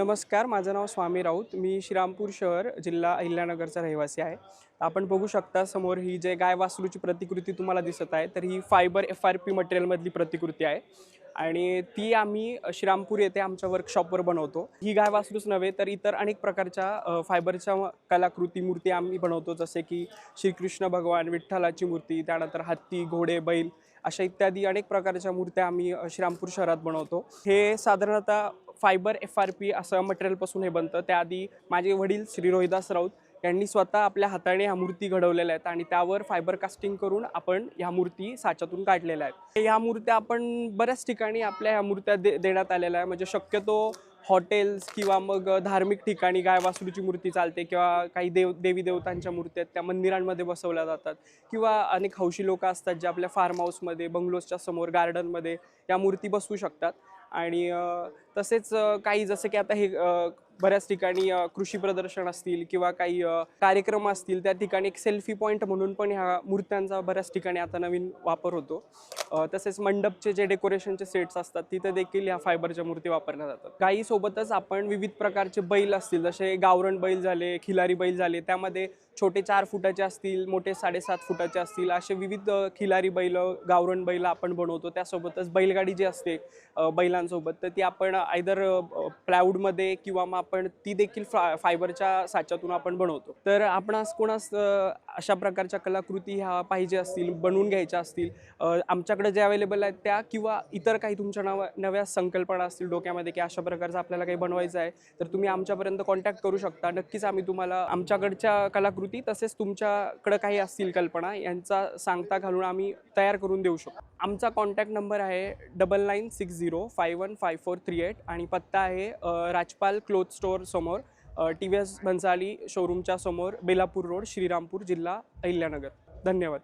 नमस्कार माझं नाव स्वामी राऊत. मी श्रीरामपूर शहर जिल्हा अहिल्यानगरचा रहिवासी आहे. आपण बघू शकता समोर ही जे गाय वासरूची प्रतिकृती तुम्हाला दिसत आहे तर ही फायबर एफ आर पी मटेरियलमधली प्रतिकृती आहे. आणि ती आम्ही श्रीरामपूर येथे आमच्या वर्कशॉपवर बनवतो. ही गाय वासरूच नव्हे तर इतर अनेक प्रकारच्या फायबरच्या कलाकृती मूर्ती आम्ही बनवतो. जसे की श्रीकृष्ण भगवान विठ्ठलाची मूर्ती त्यानंतर हत्ती घोडे बैल अशा इत्यादी अनेक प्रकारच्या मूर्त्या आम्ही श्रीरामपूर शहरात बनवतो. हे साधारणतः फायबर एफ आर पी असं मटेरियलपासून हे बनतं. त्याआधी माझे वडील श्री रोहिदास राऊत यांनी स्वतः आपल्या हाताने ह्या मूर्ती घडवलेल्या आहेत आणि त्यावर फायबर कास्टिंग करून आपण ह्या मूर्ती साच्यातून काढलेल्या आहेत. ह्या मूर्त्या आपण बऱ्याच ठिकाणी आपल्या ह्या मूर्त्या दे देण्यात आलेल्या आहे म्हणजे शक्यतो हॉटेल्स किंवा मग धार्मिक ठिकाणी गाय वासरूची मूर्ती चालते किंवा काही देव देवी देवतांच्या मूर्ती आहेत त्या मंदिरांमध्ये बसवल्या जातात. किंवा अनेक हौशी लोक असतात जे आपल्या फार्म हाऊसमध्ये बंगलोजच्या समोर गार्डनमध्ये या मूर्ती बसवू शकतात. आणि तसेच काही जसं की आता हे बऱ्याच ठिकाणी कृषी प्रदर्शन असतील किंवा काही कार्यक्रम असतील त्या ठिकाणी एक सेल्फी पॉईंट म्हणून पण ह्या मूर्त्यांचा बऱ्याच ठिकाणी आता नवीन वापर होतो. तसेच मंडपचे जे डेकोरेशनचे सेट्स असतात तिथे देखील ह्या फायबरच्या मूर्ती वापरल्या जातात. गाईसोबतच आपण विविध प्रकारचे बैल असतील जसे गावरण बैल झाले खिलारी बैल झाले त्यामध्ये छोटे चार फुटाचे असतील मोठे साडेसात फुटाचे असतील असे विविध खिलारी बैल गावरण बैल आपण बनवतो. त्यासोबतच बैलगाडी जी असते बैलांसोबत तर ती आपण आयदर प्लॅवूडमध्ये किंवा मग आपण ती देखील फा फायबरच्या साच्यातून आपण बनवतो. तर आपणास कोणास अशा प्रकारच्या कलाकृती ह्या पाहिजे असतील बनवून घ्यायच्या असतील. आमच्याकडे जे अवेलेबल आहेत त्या किंवा इतर काही तुमच्या नव नव्या संकल्पना असतील डोक्यामध्ये की अशा प्रकारचं आपल्याला काही बनवायचं आहे तर तुम्ही आमच्यापर्यंत कॉन्टॅक्ट करू शकता. नक्कीच आम्ही तुम्हाला आमच्याकडच्या कलाकृती तसेच तुमच्याकडं काही असतील कल्पना यांचा सांगता घालून आम्ही तयार करून देऊ शकतो. आमचा कॉन्टॅक्ट नंबर आहे double nine six zero five one five four three eight आणि पत्ता आहे राजपाल क्लोथ स्टोअर समोर. टी व्ही एस भन्साली शोरूमच्या समोर बेलापूर रोड श्रीरामपूर जिल्हा अहिल्यानगर. धन्यवाद.